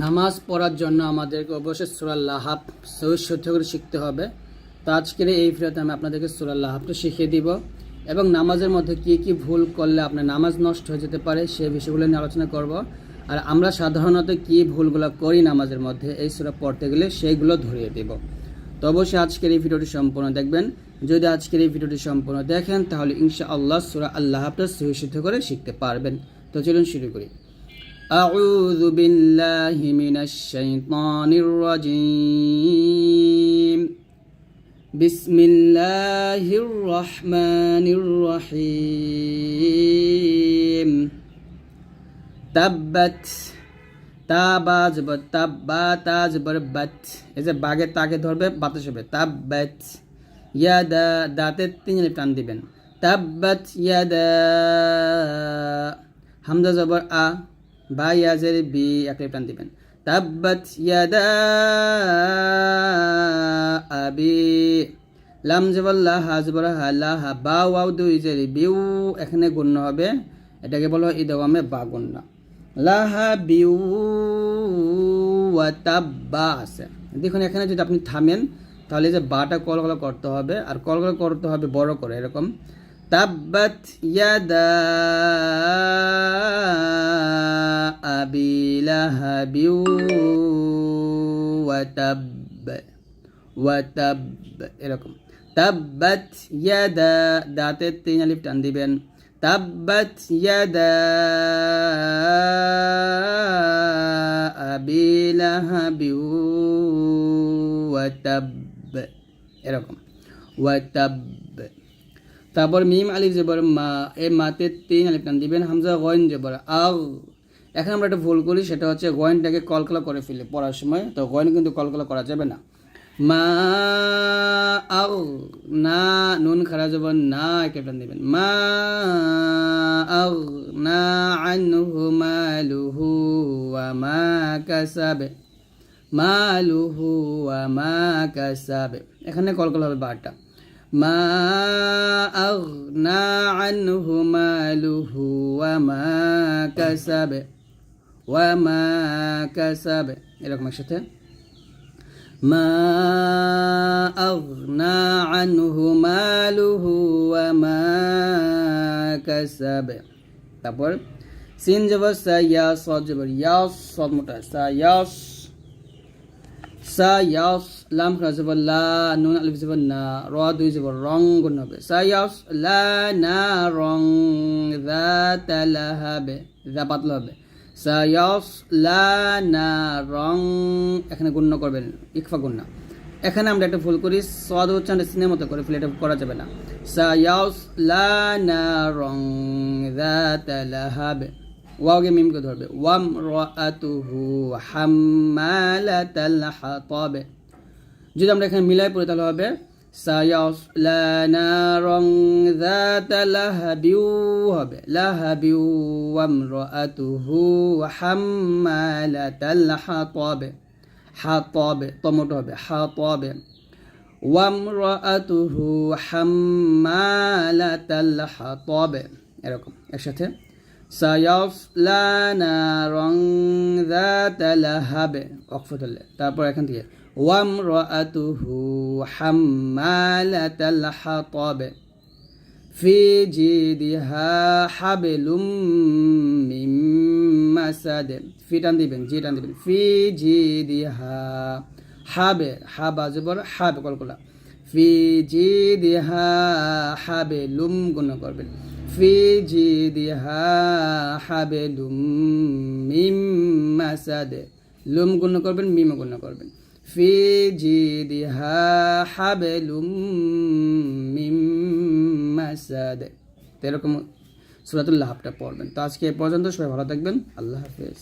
নামাজ পড়ার জন্য আমাদেরকে অবশ্যই সুরা লাহাব সহি শুদ্ধ করে শিখতে হবে। তো আজকের এই ভিডিওতে আমি আপনাদেরকে সুরা লাহাবটা শিখিয়ে দিব এবং নামাজের মধ্যে কি কি ভুল করলে আপনার নামাজ নষ্ট হয়ে যেতে পারে সেই বিষয়গুলো নিয়ে আলোচনা করব। আর আমরা সাধারণত কি ভুলগুলো করি নামাজের মধ্যে এই সুরা পড়তে গেলে সেইগুলো ধরিয়ে দেব। তো অবশ্যই আজকের এই ভিডিওটি সম্পূর্ণ দেখবেন। যদি আজকের এই ভিডিওটি সম্পূর্ণ দেখেন তাহলে ইনশা আল্লাহ সুরা আল্লাহাবটা সহি করে শিখতে পারবেন। তো চলুন শুরু করি। أعوذ بالله من الشيطان الرجيم بسم الله الرحمن الرحيم تبت তাবা জবর তাব্বা তা জবর বাত এই যে বাঘের তাকে ধরবে বাতাস হবে তাব্বাত ইয়াদা দাঁতের তিন টান দিবেন তাব্বাত ইয়াদা হামজা জবর আ বা ইয়াজের বি একটা টান দিবেন। তাব্বাত ইয়াদা আবি। লাম জবর লাহা জবর হা লাহা বা ওয়াও দুই জেরি বিউ এখানে গণ্য হবে। এটাকে বলা হয় ইদগমে বা গণ্য। লাহা বিউ ওয়া তাব্বা আছে। দেখুন, এখানে যদি আপনি থামেন, তাহলে যে বাটা কলকলা করতে হবে আর কলকলা করতে হবে বড় করে, এরকম। তাব্বাত ইয়াদা ওয়া তাব্ব ওয়া তাব্ব এরকম। তাব্বাত ইয়াদা দাঁতের তিন আলিফ টান দিবেন। তাব্বাত ইয়াদা আবি লাহাবিউ ওয়া তাব্ব এরকম। ওয়া তাব্ব তারপর মিম আলিফ জবর মা, এই মাতে তিন আলিফ টান দিবেন। হামজা গয়েন জবর আগ। এখন আমরা একটা ভুল করি, সেটা হচ্ছে গয়েনটাকে কলকলা করে ফেলি পড়ার সময়। তো গয়েন কিন্তু কলকলা করা যাবে না। মা আও না, নুন খারা যাব না কেটে দেবেন। মা আও না, আনহু, মালুহু মা কাসাবে। মালুহু মা কাসাবে। এখানে কলকলা হবে বারটা। মা আও না, আনহু, মালুহু, ওয়া মা কাসাবে। ওয়া মা এরকম একসাথে। মা আগনা আনহু মালুহু ওয়া মা কাসাব। তারপর, সিন জবর সা, ইয়া, সদ জবর ইয়াস সদ মোটা, সা ইয়াস সা ইয়াস লাম খরা যাব লা, নুন, আলিফ যাব না, র, দুই যাব রং গুণ হবে। সা ইয়াস লা, না, রং, যা তালা হবে যা, পাতলা হবে। রং এখানে গুণ্য করবেন, ইকফা গুণ্য। এখানে আমরা একটা ভুল করি সদ উচ্চারণ সিনের মতো করে ফেলে এটা করা যাবে না। রং ওয়াওকে মিমকে ধরবে ওয়াম রাতুহু হাম্মালাতাল হাতাব। যদি আমরা এখানে মিলাই পড়ি তাহলে হবে সায়াসলা নারং যাতা লাহাবিউ হবে লাহাবিউ ওয়াম রাতুহু হাম্মালাতাল হাতাব হাতাব টমেটো হবে। হাতাব ওয়াম রাতুহু হাম্মালাতাল হাতাব এরকম একসাথে সায়াসলা নারং যাতা লাহাব অকফতুল্লে তারপর এখান থেকে ওয়াম রাতুহু হাম্মালাতাল হাতাব ফি জিদিহা হাবলুম মিম মাসাদ ফি টান দিবেন জি টান দিবেন ফি জিদিহা হাবে হাবা জবর হাবে কলকলা ফি জিদিহা হাবলুম গুণ করবেন في جيدها حبل من مسد লুম গুণ করবেন মিম গুণ করবেন ফি জিদিহা হাবেলুম মিম মাসাদ এরকম সুরাতুল্লাহাবটা পড়বেন। তো আজকে এ পর্যন্ত সবাই ভালো থাকবেন। আল্লাহ হাফেজ।